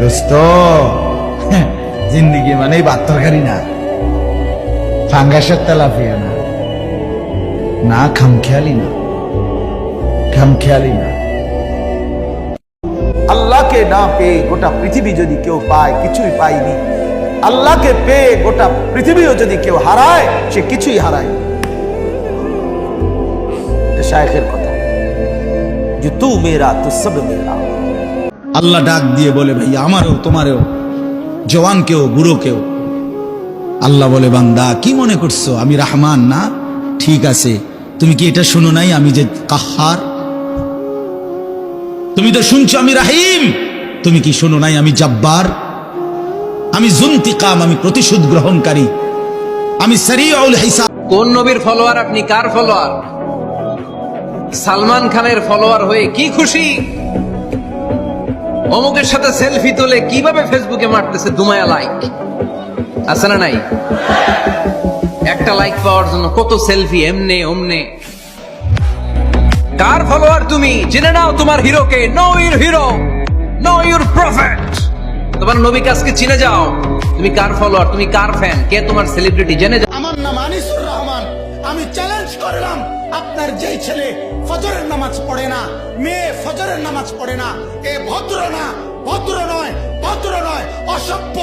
দোস্ত। জিন্দিগি মানেই ভাত না। ফাঙ্গাসের তেলাপিয়া না। না, খামখেয়ালি না। খামখেয়ালি না। আল্লাহকে না পেয়ে গোটা পৃথিবী যদি কেউ পায়, কিছুই পায়নি। আল্লাহকে পেয়ে গোটা পৃথিবীও যদি কেউ হারায়, সে কিছুই হারায় শায়েখের কথা। যে তু মেরা, তু সব মেরা। আল্লাহ ডাক দিয়ে বলে ভাই আমারও, তোমারও জওয়ান কেউ বুড়ো কেউ আল্লাহ বলে, বান্দা, কি মনে করছ? আমি রাহমান না? ঠিক আছে। তুমি কি এটা শুনো নাই? আমি যে কাহার? তুমি তো শুনছো আমি রাহিম। তুমি কি শোনো নাই? আমি জব্বার। আমি জুন্তিকাম, আমি প্রতিশোধ গ্রহণকারী। আমি সারিউল হিসাব কোন নবীর ফলোয়ার আপনি? কার ফলোয়ার? সালমান খানের ফলোয়ার হয়ে কি খুশি? অমুকের সাথে সেলফি তুলে কীভাবে ফেসবুকে মারতেছে দুমায়া লাইক আছে না নাই? একটা লাইক পাওয়ার জন্য কত সেলফি, এমনে, অমনে। কার ফলোয়ার তুমি? জেনে নাও তোমার হিরোকে। Know your hero know your prophet তোমার নবী কাজকে চিনে যাও। তুমি কার ফলোয়ার তুমি কার ফ্যান কে তোমার সেলিব্রিটি জেনে যাও। আমার নাম আনিসুর আমি চ্যালেঞ্জ করলাম, আপনার যেই ছেলে ফজরের নামাজ পড়ে না, মেয়ে ফজরের নামাজ পড়ে না, এ ভদ্র না, ভদ্র নয় ভদ্র নয়, অসভ্য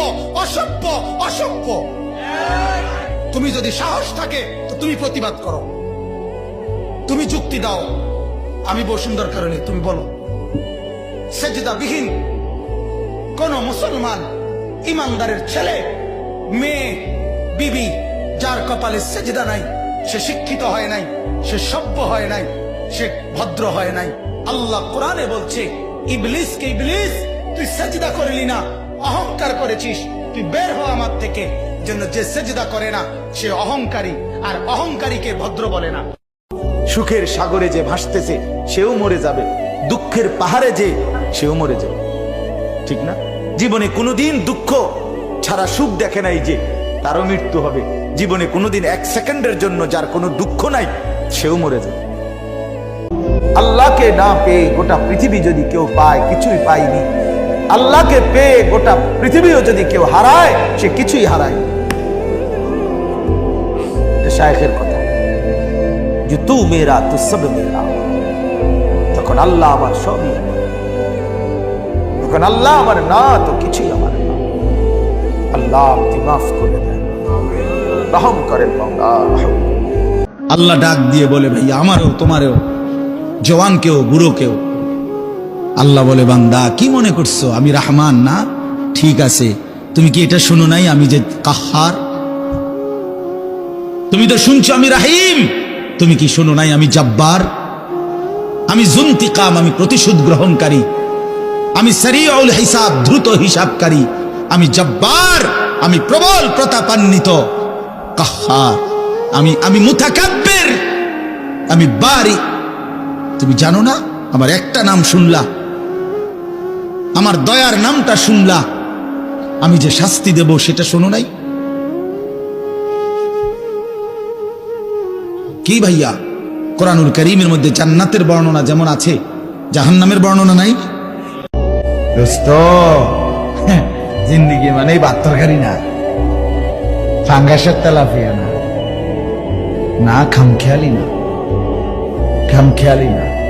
অসভ্য অসভ্য। তুমি যদি সাহস থাকে, তো তুমি প্রতিবাদ করো। তুমি যুক্তি দাও। আমি বসুন্ধর কারণে, তুমি বলো। সেজদা বিহীন কোন মুসলমান, ইমানদারের ছেলে, মেয়ে, বিবি, যার কপালে সেজদা নাই সে শিক্ষিত হয় নাই, সে সভ্য হয় নাই, সে ভদ্র হয় নাই। আল্লাহ কোরআনে বলছে ইবলিসকে ইবলিস, তুই সেজদা করলি না, অহংকার করেছিস, তুই বের হ আমার থেকে। জন্য যে সেজদা করে না, সে অহংকারী, আর অহংকারীকে ভদ্র বলে না। সুখের সাগরে যে ভাসতেছে, সেও মরে যাবে। দুঃখের পাহাড়ে যে, সেও মরে যাবে। ঠিক না? জীবনে কোনোদিন দুঃখ ছাড়া সুখ দেখে নাই যে, তারও মৃত্যু হবে। জীবনে কোনোদিন এক সেকেন্ডের জন্য যার কোনো দুঃখ নাই, সেও মরে যাবে। আল্লাহকে না পেয়ে গোটা পৃথিবী যদি কেউ পায়, কিছুই পায়নি। আল্লাহকে পেয়ে গোটা পৃথিবীও যদি কেউ হারায়, সে কিছুই হারায় শায়েখের কথা। যে তু মেরা, তু সব মেরা। তখন আল্লাহ আমার সবই তখন আল্লাহ আমার না, তো কিছুই আমার না। আল্লাহ আপনি মাফ করে দেন রহম করেন আল্লাহ ডাক দিয়ে বলে ভাই আমারও, তোমারও জওয়ান কেউ বুড়ো কেউ আল্লাহ বলে, বান্দা, কি মনে করছ? আমি রাহমান না? ঠিক আছে। তুমি কি এটা শুনো নাই? আমি যে কাহার? তুমি তো শুনছো আমি রাহিম। তুমি কি শোনো নাই আমি জব্বার? আমি জুন্তিকাম, আমি প্রতিশোধ গ্রহণকারী। আমি সারিউল হিসাব, দ্রুত হিসাবকারী। আমি জব্বার, আমি প্রবল প্রতাপান্বিত। কাহার। আমি আমি মুতাকাব্বির। আমি বারি। তুমি জানো না? আমার একটা নাম শুনলা। আমার দয়ার নামটা শুনলা। আমি যে শাস্তি দেব সেটা শোনো নাই? কি ভাইয়া? কোরআনুল করিমের মধ্যে জান্নাতের বর্ণনা যেমন আছে, জাহান্নামের বর্ণনা নাই? দোস্ত জিন্দিগি মানেই ভাত না। ফাঙ্গাসের তেলাপিয়া না। না খামখেয়ালি না। খামখেয়ালি না।